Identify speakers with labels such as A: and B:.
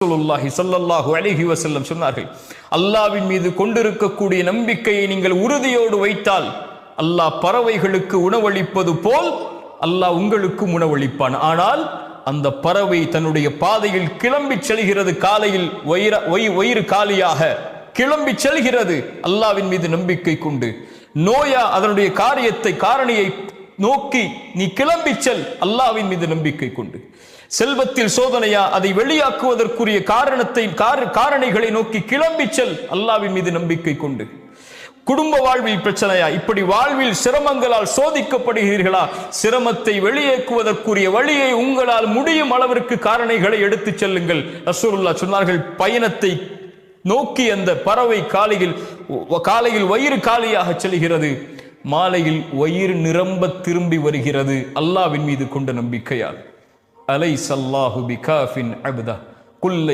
A: ரசூலுல்லாஹி சல்லல்லாஹு அலைஹி வசல்லம் சொன்னார்கள் அல்லாஹ்வின் மீது கொண்டிருக்கக்கூடிய நம்பிக்கையை நீங்கள் உறுதியோடு வைத்தால் அல்லாஹ் பறவைகளுக்கு உணவளிப்பது போல் அல்லாஹ் உங்களுக்கும் உணவளிப்பான். ஆனால் அந்த பறவை தன்னுடைய பாதையில் கிளம்பி செல்கிறது காலையில் வயிற வயிறு காலியாக கிளம்பி செல்கிறது. அல்லாஹ்வின் மீது நம்பிக்கை கொண்டு நோயா அதனுடைய காரியத்தை காரணியை நோக்கி நீ கிளம்பி செல் அல்லாவின் மீது நம்பிக்கை கொண்டு. செல்வத்தில் சோதனையா அதை வெளியாக்குவதற்குரிய காரணத்தை காரணிகளை நோக்கி கிளம்பி செல் அல்லாவின் மீது நம்பிக்கை கொண்டு. குடும்ப வாழ்வில் பிரச்சனையா? இப்படி வாழ்வில் சிரமங்களால் சோதிக்கப்படுகிறீர்களா? சிரமத்தை வெளியேக்குவதற்குரிய வழியை உங்களால் முடியும் அளவிற்கு காரணிகளை எடுத்துச் செல்லுங்கள். ரசூலுல்லாஹ் சொன்னார்கள் பயணத்தை நோக்கி அந்த பறவை காலையில் காலையில் வயிறு காலியாக செல்கிறது. மாலையில் வயிறு நிரம்ப திரும்பி வருகிறது அல்லாவின் மீது கொண்ட நம்பிக்கையால். அலை சல்லாஹு பிகாஃபின் அபுதா. குல்லை